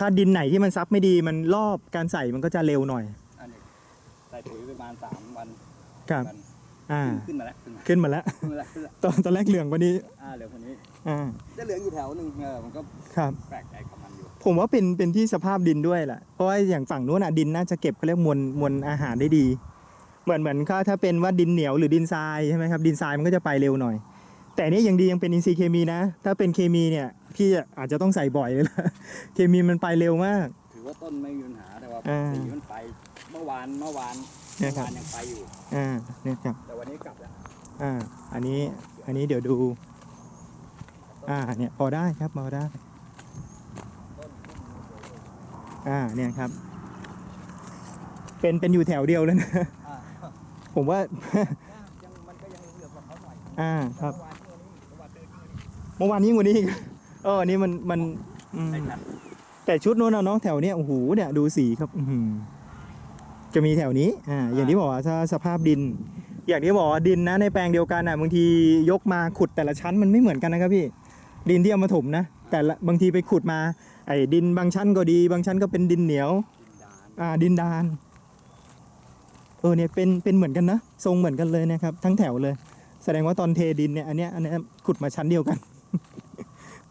ถ้าดินไหนที่มันซับไม่ดีมันรอบการใส่มันก็จะเร็วหน่อย อันนี้ใส่ปุ๋ยประมาณสามวันครับ วันอ่า ขึ้นมาแล้วขึ้นมาขึ้นมาแล้ว ขึ้นมาแล้วขึ้นมาแล้วตอนตอนแรกเหลืองกว่านี้ อ่าเหลือคนนี้อ่า จะเหลืองอยู่แถวหนึ่งเออมันก็ครับ แปลกใจกับมันอยู่ผมว่าเป็นเป็นที่สภาพดินด้วยแหละ เพราะว่าอย่างฝั่งนู้นอะดินน่าจะเก็บเขาเรียกมวลมวลอาหารได้ดี เหมือนเหมือนถ้าถ้าเป็นว่าดินเหนียวหรือดินทรายใช่ไหมครับดินทรายมันก็จะไปเร็วหน่อย แต่อันนี่ยังดียังเป็นอินทรีย์เคมีนะ ถ้าเป็นเคมีเนี่ย พี่อาจจะต้องใส่บ่อยเลยละเคมีมันไปเร็วมาก ถือว่าต้นไม่มีปัญหาแต่ว่าอ่าสีมันไปเมื่อวานเมื่อวานเนี่เมื่ยอครับ วานยังไปอยู่ อ่าเนี่ยครับ แต่วันนี้กลับแล้วอ่า อันนี้ อันนี้เดี๋ยวดู อ่า เนี่ย พอได้ครับ พอได้ อ่า เนี่ยครับ เป็น เป็นอยู่แถวเดียวเลยนะ อ่าผมว่า ยังมันก็ยังเหลือกว่าเขาหน่อยอ่าครับ เมื่อวานที่วันนี้เมื่อวานเดินขึ้นมานี่เมื่อวานนี้วันนี้ เอออันนี้มันมันอืมได้ชัดแต่ชุดโน้นนะน้องแถวเนี้ยโอ้โหเนี่ยดูสีครับอื้อหือจะมีแถวนี้อ่าอย่างที่บอกว่าถ้าสภาพดิน อย่างที่บอกว่าดินนะในแปลงเดียวกันอะบางทียกมาขุดแต่ละชั้นมันไม่เหมือนกันนะครับพี่ ดินที่เอามาถมนะแต่ละบางทีไปขุดมาไอ้ดินบางชั้นก็ดี บางชั้นก็เป็นดินเหนียวดินดานอ่าดินดานเออเนี่ยเป็นเป็นเหมือนกันนะ ทรงเหมือนกันเลยนะครับ ทั้งแถวเลย แสดงว่าตอนเทดินเนี่ยอันเนี้ยอันเนี้ยขุดมาชั้นเดียวกัน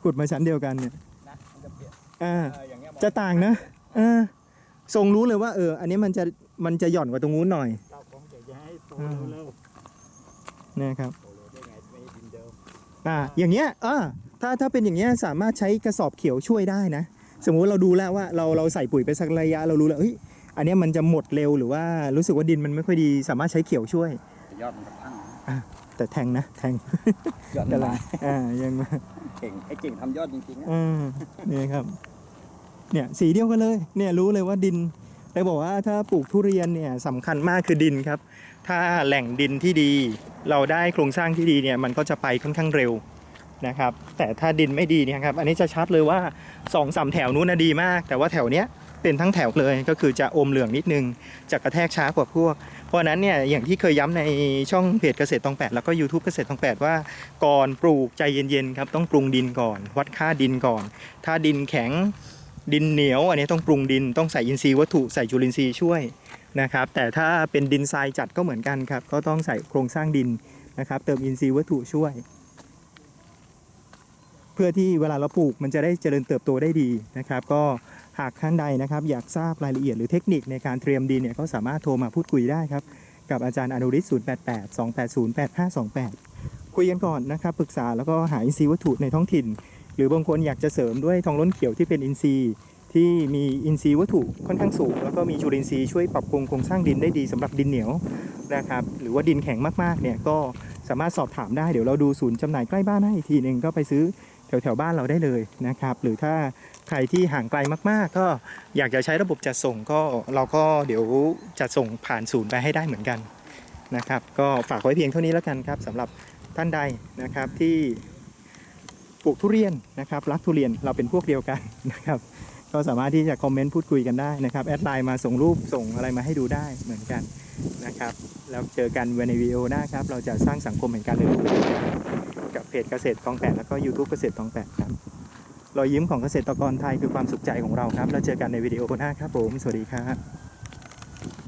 ขุดมาชั้นเดียวกันเนี่ยนะมันจะเปลี่ยนอ่าเอออย่างเงี้ยมองจะต่างนะเออทรงรู้เลยว่าเออ อันนี้มันจะมันจะหย่อนกว่าตรงนู้นหน่อยเราคงอยากจะให้โตอืมเร็วนะครับๆโตเร็วได้ไงไม่ดินเดิมอ่าอย่างเงี้ยอ่าถ้าถ้าเป็นอย่างเงี้ยสามารถใช้กระสอบเขียวช่วยได้นะ สมมุติเราดูแล้วว่าเราเราใส่ปุ๋ยไปสักระยะเรารู้แล้วเฮ้ยอันเนี้ยมันจะหมดเร็วหรือว่ารู้สึกว่าดินมันไม่ค่อยดี สามารถใช้เขียวช่วย แต่ยอดมันก็ตั้ง แต่แทงนะ แทงยอดกำมันลังมาอ่ายังมาเก่งไอ้เก่งทำยอดจริงๆนะอ่าเนี่ยครับ เนี่ยสีเดียวกันเลย เนี่ยรู้เลยว่าดินเลยบอกว่าถ้าปลูกทุเรียนเนี่ยสำคัญมากคือดินครับ ถ้าแหล่งดินที่ดี เราได้โครงสร้างที่ดีเนี่ยมันก็จะไปค่อนข้างเร็วนะครับ แต่ถ้าดินไม่ดีเนี่ยครับ อันนี้จะชัดเลยว่าสองสามแถวนู้นนะดีมาก แต่ว่าแถวเนี้ย เป็นทั้งแถวเลยก็คือจะอมเหลืองนิดนึงจะกระแทกช้ากว่าพวก เพราะนั้นเนี่ยอย่างที่เคยย้ำในช่องเพจเกษตรตองแปดแล้วก็ YouTube เกษตรตองแปดว่าก่อนปลูกใจเย็นๆครับต้องปรุงดินก่อน วัดค่าดินก่อน ถ้าดินแข็งดินเหนียว อันนี้ต้องปรุงดินต้องใส่อินทรีย์วัตถุใส่จุลินทรีย์ช่วยนะครับ แต่ถ้าเป็นดินทรายจัดก็เหมือนกันครับก็ต้องใส่โครงสร้างดินนะครับ เติมอินทรีย์วัตถุช่วย พื่อที่เวลาเราปลูกมันจะได้เจริญเติบโตได้ดีนะครับ ก็หากท่านใดนะครับ อยากทราบรายละเอียดหรือเทคนิคในการเตรียมดินเนี่ยก็สามารถโทรมาพูดคุยได้ครับ กับอาจารย์อนุริศ088 280 8528 คุยกันก่อนนะครับปรึกษาแล้วก็หาอินทรีย์วัตถุในท้องถิ่น หรือบางคนอยากจะเสริมด้วยทองล้นเขียวที่เป็นอินทรีย์ที่มีอินทรีย์วัตถุค่อนข้างสูง แล้วก็มีจุลินทรีย์ช่วยปรับปรุงโครงสร้างดินได้ดีสำหรับดินเหนียวนะครับหรือว่าดินแข็งมากๆเนี่ยก็สามารถสอบถามได้เดี๋ยวเราดูศูนย์จำหน่ายใกล้บ้านให้อีกทีหนึ่งก็ไปซื้อ แถวแถวๆบ้านเราได้เลยนะครับ หรือถ้าใครที่ห่างไกลมาก ๆ ก็อยากจะใช้ระบบจัดส่งก็เราก็เดี๋ยวจัดส่งผ่านศูนย์ไปให้ได้เหมือนกันนะครับ ก็ฝากไว้เพียงเท่านี้แล้วกันครับสำหรับท่านใดนะครับที่ปลูกทุเรียนนะครับรักทุเรียนเราเป็นพวกเดียวกันนะครับก็สามารถที่จะคอมเมนต์พูดคุยกันได้นะครับแอดไลน์มาส่งรูปส่งอะไรมาให้ดูได้เหมือนกันนะครับ แล้วเจอกันในวิดีโอหน้าครับ เราจะสร้างสังคมแห่งการเรียนรู้ กับเพจเกษตรตองแปดแล้วก็ YouTube เกษตรตองแปดครับรอยยิ้มของเกษตรกรไทยคือความสุขใจของเราครับ แล้วเจอกันในวิดีโอหน้าครับผม สวัสดีครับ